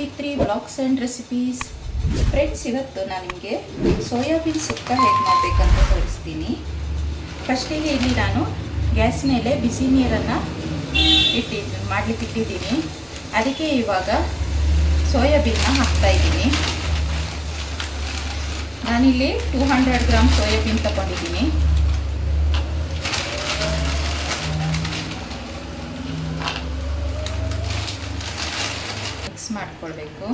And recipes. Friends ಇವತ್ತು ನಾನು ನಿಮಗೆ ಸೋಯಾಬೀನ್ ಸುಕ್ಕ ಹೇಗೆ ಮಾಡಬೇಕಂತ ತೋರಿಸ್ತೀನಿ. ಫಸ್ಟಿಗೆ ಇಲ್ಲಿ ನಾನು ಗ್ಯಾಸ್ ಮೇಲೆ ಬಿಸಿ ನೀರನ್ನು ಇಟ್ಟಿದ್ದು ಮಾಡಲಿಕ್ಕೆ ಇಟ್ಟಿದ್ದೀನಿ. ಅದಕ್ಕೆ ಇವಾಗ ಸೋಯಾಬೀನ್ನ ಹಾಕ್ತಾ ಇದ್ದೀನಿ. ನಾನಿಲ್ಲಿ ಟೂ ಹಂಡ್ರೆಡ್ ಗ್ರಾಮ್ ಸೋಯಾಬೀನ್ ತಗೊಂಡಿದ್ದೀನಿ. ಮಾಡಿಕೊಳ್ಬೇಕು.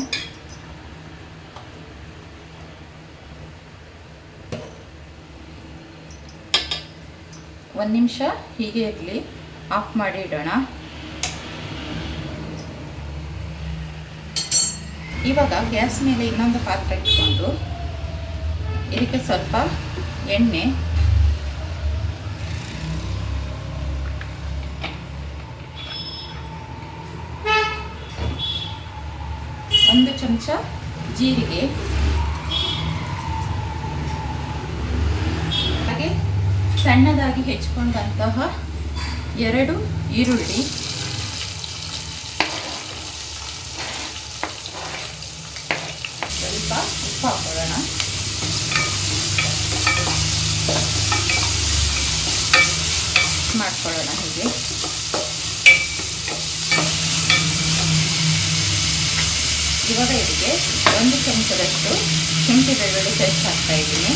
ಒಂದು ನಿಮಿಷ ಹೀಗೆ ಇರಲಿ. ಆಫ್ ಮಾಡಿ ಇಡೋಣ. ಇವಾಗ ಗ್ಯಾಸ್ ಮೇಲೆ ಇನ್ನೊಂದು ಪಾತ್ರೆ ಇಟ್ಕೊಂಡು, ಇದಕ್ಕೆ ಸ್ವಲ್ಪ ಎಣ್ಣೆ ಒಂದು ಚಮಚ ಜೀರಿಗೆ. ಹಾಗೆ ಸಣ್ಣದಾಗಿ ಹೆಚ್ಕೊಂಡಂತಹ ಎರಡು ಈರುಳ್ಳಿ. ಸ್ವಲ್ಪ ಉಪ್ಪು ಹಾಕೊಳ್ಳೋಣ ಮಾಡ್ಕೊಳ್ಳೋಣ ಹೀಗೆ. ಇವಾಗ ಇದಕ್ಕೆ ಒಂದು ಚಮಚದಷ್ಟು ಶುಂಠಿ ಬೆಳ್ಳುಳ್ಳಿ ಪೇಸ್ಟ್ ಹಾಕ್ತಾ ಇದ್ದೀನಿ.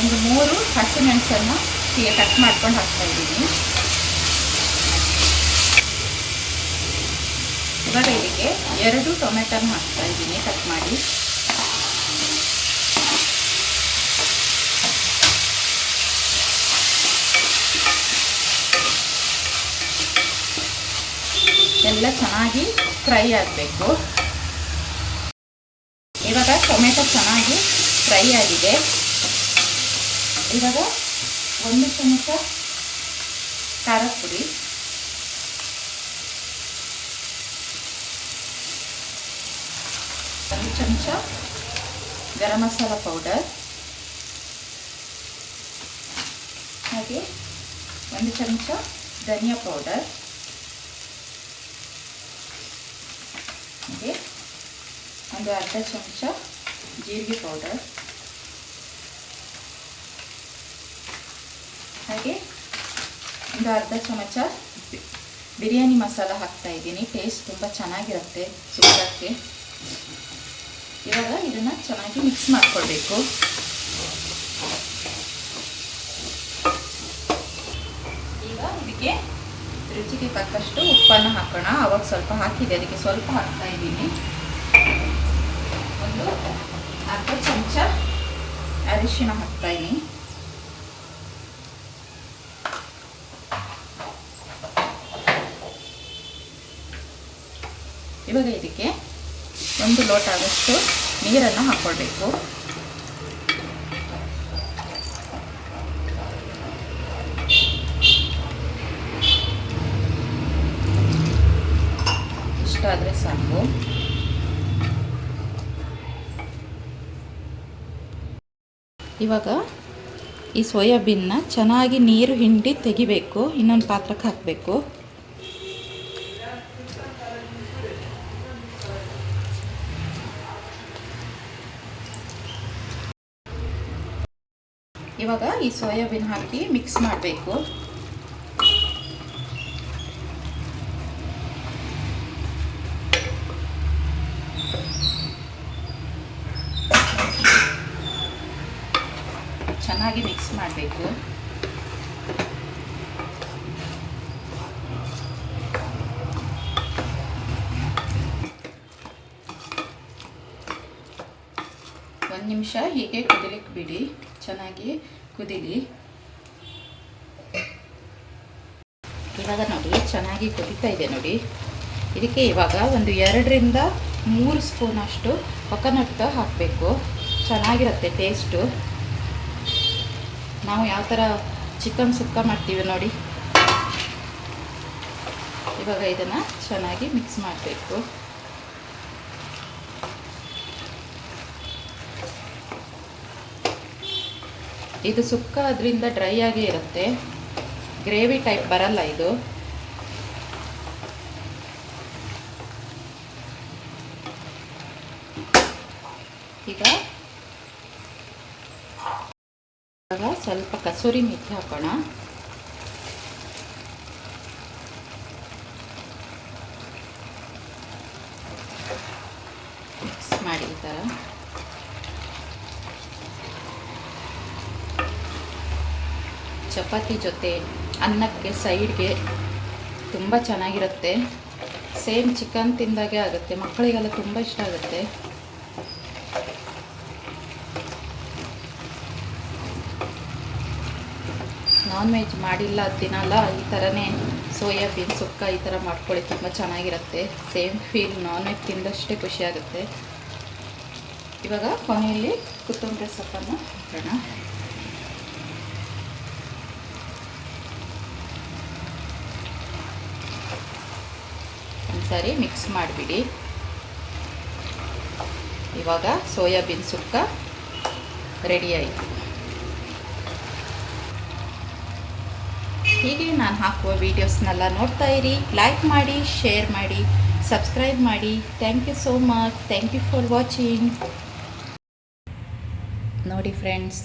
ಒಂದು ಮೂರು ಹಸಿಮೆಣಸನ್ನು ಹೀಗೆ ಕಟ್ ಮಾಡ್ಕೊಂಡು ಹಾಕ್ತಾ ಇದ್ದೀನಿ. ಇವಾಗ ಇದಕ್ಕೆ ಎರಡು ಟೊಮೆಟೊನ ಹಾಕ್ತಾ ಇದ್ದೀನಿ ಕಟ್ ಮಾಡಿ. ಎಲ್ಲ ಚೆನ್ನಾಗಿ ಫ್ರೈ ಆಗಬೇಕು. ಇವಾಗ ಟೊಮೆಟೊ ಚೆನ್ನಾಗಿ ಫ್ರೈ ಆಗಿದೆ. ಇವಾಗ ಒಂದು ಚಮಚ ಖಾರದ ಪುಡಿ. ಒಂದು ಚಮಚ ಗರಂ ಮಸಾಲ ಪೌಡರ್. ಹಾಗೆ ಒಂದು ಚಮಚ ಧನಿಯಾ ಪೌಡರ್ ಹಾಗೆ ಒಂದು ಅರ್ಧ ಚಮಚ ಜೀರಿಗೆ ಪೌಡರ್ ಹಾಗೆ ಒಂದು ಅರ್ಧ ಚಮಚ ಬಿರಿಯಾನಿ ಮಸಾಲ ಹಾಕ್ತಾ ಇದ್ದೀನಿ. ಟೇಸ್ಟ್ ತುಂಬ ಚೆನ್ನಾಗಿರುತ್ತೆ ಸುಕ್ಕಕ್ಕೆ. ಇವಾಗ ಇದನ್ನು ಚೆನ್ನಾಗಿ ಮಿಕ್ಸ್ ಮಾಡಿಕೊಳ್ಬೇಕು. ಈಗ ಇದಕ್ಕೆ ರುಚಿಗೆ ತಕ್ಕಷ್ಟು ಉಪ್ಪನ್ನು ಹಾಕೋಣ. ಅವಾಗ ಸ್ವಲ್ಪ ಹಾಕಿದೆ. ಅದಕ್ಕೆ ಸ್ವಲ್ಪ ಹಾಕ್ತಾ ಇದ್ದೀನಿ ಒಂದು ಅರ್ಧ ಚಮಚ ಅರಿಶಿಣ ಹಾಕ್ತಾ ಇದ್ದೀನಿ ಇವಾಗ ಇದಕ್ಕೆ ಒಂದು ಲೋಟ ಆದಷ್ಟು ನೀರನ್ನು ಹಾಕ್ಕೊಳ್ಬೇಕು ಇಷ್ಟಾದರೆ ಸಾಕು. ಇವಾಗ ಈ ಸೋಯಾಬೀನ್ನ ಚೆನ್ನಾಗಿ ನೀರು ಹಿಂಡಿ ತೆಗಿಬೇಕು, ಇನ್ನೊಂದು ಪಾತ್ರಕ್ಕೆ ಹಾಕಬೇಕು. ಇವಾಗ ಈ ಸೋಯಾಬೀನ್ ಹಾಕಿ ಮಿಕ್ಸ್ ಮಾಡಬೇಕು. ಚೆನ್ನಾಗಿ ಮಿಕ್ಸ್ ಮಾಡಬೇಕು. ಒಂದು ನಿಮಿಷ ಹೀಗೆ ಕುದಿಲಿಕ್ಕೆ ಬಿಡಿ ಚೆನ್ನಾಗಿ ಕುದಿಲಿ. ಇವಾಗ ನೋಡಿ, ಚೆನ್ನಾಗಿ ಕುದೀತಾ ಇದೆ ನೋಡಿ. ಇದಕ್ಕೆ ಇವಾಗ ಒಂದು ಎರಡರಿಂದ ಮೂರು ಸ್ಪೂನಷ್ಟು ಕೊಕೊನಟ್ ಹಾಕಬೇಕು. ಚೆನ್ನಾಗಿರುತ್ತೆ ಟೇಸ್ಟು ನಾವು ಯಾವ ಥರ ಚಿಕನ್ ಸುಕ್ಕ ಮಾಡ್ತೀವಿ ನೋಡಿ. ಇವಾಗ ಇದನ್ನು ಚೆನ್ನಾಗಿ ಮಿಕ್ಸ್ ಮಾಡಬೇಕು. ಇದು ಸುಕ್ಕ ಅದರಿಂದ ಡ್ರೈ ಆಗೇ ಇರುತ್ತೆ. ಗ್ರೇವಿ ಟೈಪ್ ಬರಲ್ಲ ಇದು ಈಗ ಸ್ವಲ್ಪ ಕಸೂರಿ ಮೆಥಿ ಹಾಕೋಣ. ಮಿಕ್ಸ್ ಮಾಡಿ ಈ ಥರ. ಚಪಾತಿ ಜೊತೆ ಅನ್ನಕ್ಕೆ ಸೈಡ್ಗೆ ತುಂಬ ಚೆನ್ನಾಗಿರುತ್ತೆ. ಸೇಮ್ ಚಿಕನ್ ತಿಂದಾಗೆ ಆಗುತ್ತೆ, ಮಕ್ಕಳಿಗೆಲ್ಲ ತುಂಬ ಇಷ್ಟ ಆಗುತ್ತೆ. ನಾನ್ ವೆಜ್ ಮಾಡಿಲ್ಲ ತಿನ್ನಲ್ಲ, ಈ ಥರನೇ ಸೋಯಾಬೀನ್ ಸುಕ್ಕ ಈ ಥರ ಮಾಡ್ಕೊಳ್ಳಿ, ತುಂಬ ಚೆನ್ನಾಗಿರುತ್ತೆ. ಸೇಮ್ ಫೀಲ್ ನಾನ್ ವೆಜ್ ತಿಂದಷ್ಟೇ ಖುಷಿಯಾಗುತ್ತೆ ಇವಾಗ ಕೊನೆಯಲ್ಲಿ ಕೊತ್ತಂಬರಿ ಸೊಪ್ಪನ್ನು ಹಾಕೋಣ. ಒಂದ್ಸರಿ ಮಿಕ್ಸ್ ಮಾಡಿಬಿಡಿ. ಇವಾಗ ಸೋಯಾಬೀನ್ ಸುಕ್ಕ ರೆಡಿ ಆಯಿತು. ಹೀಗೆ ನಾನು ಹಾಕುವ ವೀಡಿಯೋಸ್ನೆಲ್ಲ ನೋಡ್ತಾ ಇರಿ. ಲೈಕ್ ಮಾಡಿ ಶೇರ್ ಮಾಡಿ ಸಬ್ಸ್ಕ್ರೈಬ್ ಮಾಡಿ. Thank you so much thank you for watching ನೋಡಿ ಫ್ರೆಂಡ್ಸ್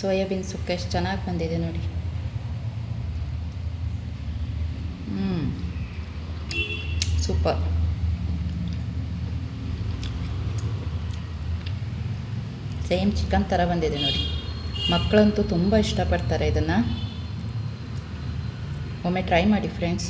ಸೋಯಾಬೀನ್ ಸುಕ್ಕ ಎಷ್ಟು ಚೆನ್ನಾಗಿ ಬಂದಿದೆ ನೋಡಿ. ಹ್ಞೂ ಸೂಪರ್ ಸೇಮ್ ಚಿಕನ್ ಥರ ಬಂದಿದೆ ನೋಡಿ. ಮಕ್ಕಳಂತೂ ತುಂಬ ಇಷ್ಟಪಡ್ತಾರೆ ಇದನ್ನು. ಒಮ್ಮೆ ಟ್ರೈ ಮಾಡಿ ಫ್ರೆಂಡ್ಸ್